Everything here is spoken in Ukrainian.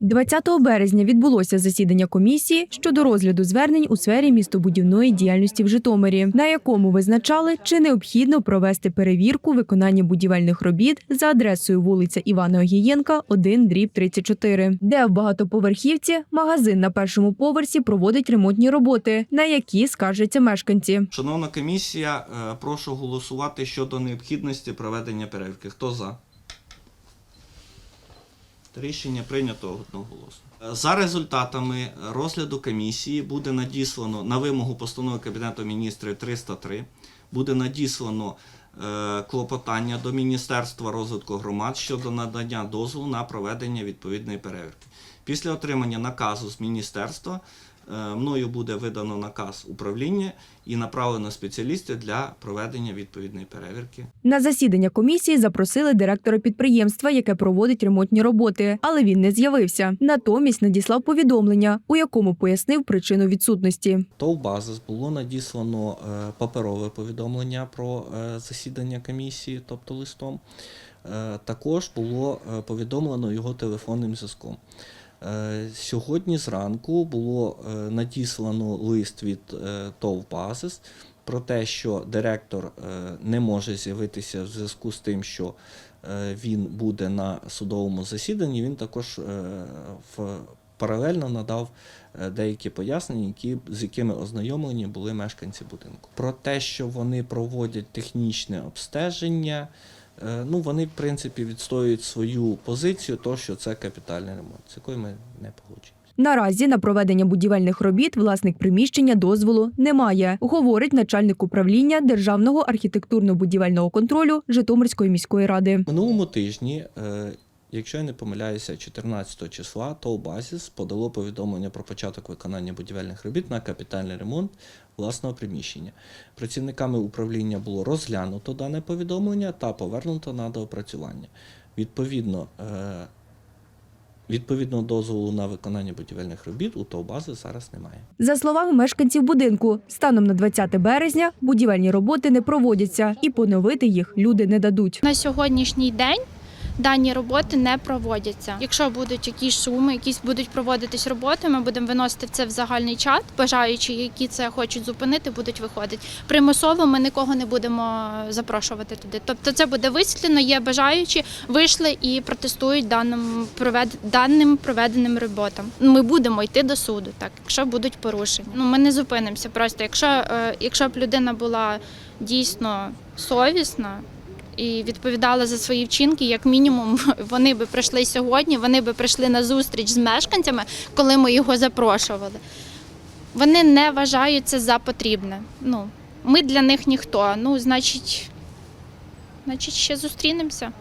20 березня відбулося засідання комісії щодо розгляду звернень у сфері містобудівної діяльності в Житомирі, на якому визначали, чи необхідно провести перевірку виконання будівельних робіт за адресою вулиця Івана Огієнка, 1, дріб 34, де в багатоповерхівці магазин на першому поверсі проводить ремонтні роботи, на які скаржаться мешканці. Шановна комісія, е, прошу голосувати щодо необхідності проведення перевірки. Хто за? Рішення прийнято одноголосно. За результатами розгляду комісії буде надіслано на вимогу постанови Кабінету міністрів 303, буде надіслано е, клопотання до Міністерства розвитку громад щодо надання дозволу на проведення відповідної перевірки. Після отримання наказу з міністерства мною буде видано наказ управління і направлено спеціалістів для проведення відповідної перевірки. На засідання комісії запросили директора підприємства, яке проводить ремонтні роботи, але він не з'явився. Натомість надіслав повідомлення, у якому пояснив причину відсутності. ТОВ «Базис» було надіслано е, паперове повідомлення про е, засідання комісії, тобто листом. Е, Також було е, повідомлено його телефонним зв'язком. Е, Сьогодні зранку було е, надіслано лист від е, ТОВ «Базис» про те, що директор не може з'явитися в зв'язку з тим, що він буде на судовому засіданні. Він також в паралельно надав деякі пояснення, які, з якими ознайомлені були мешканці будинку. Про те, що вони проводять технічне обстеження, ну вони в принципі відстоюють свою позицію, то що це капітальний ремонт, з якою ми не погоджуємося. Наразі на проведення будівельних робіт власник приміщення дозволу немає, говорить начальник управління Державного архітектурно-будівельного контролю Житомирської міської ради. Минулому тижні, е, якщо я не помиляюся, 14 числа ТОВ «Базіс» подало повідомлення про початок виконання будівельних робіт на капітальний ремонт власного приміщення. Працівниками управління було розглянуто дане повідомлення та повернуто на доопрацювання. Відповідно, е, відповідного дозволу на виконання будівельних робіт у ТОВ «Базис» зараз немає. За словами мешканців будинку, станом на 20 березня будівельні роботи не проводяться, і поновити їх люди не дадуть. На сьогоднішній день дані роботи не проводяться. Якщо будуть якісь суми, якісь будуть проводитись роботи, ми будемо виносити це в загальний чат. Бажаючі, які це хочуть зупинити, будуть виходити. Примусово ми нікого не будемо запрошувати туди. Тобто, це буде висвітлено. Є бажаючі, вийшли і протестують даним даним проведеним роботам. Ми будемо йти до суду, так якщо будуть порушення. Ну ми не зупинимося. Просто якщо, е, якщо б людина була дійсно совісна і відповідала за свої вчинки, як мінімум, вони би прийшли сьогодні, вони би прийшли на зустріч з мешканцями, коли ми його запрошували. Вони не вважаються за потрібне. Ну, ми для них ніхто. Ну, значить, значить, ще зустрінемося.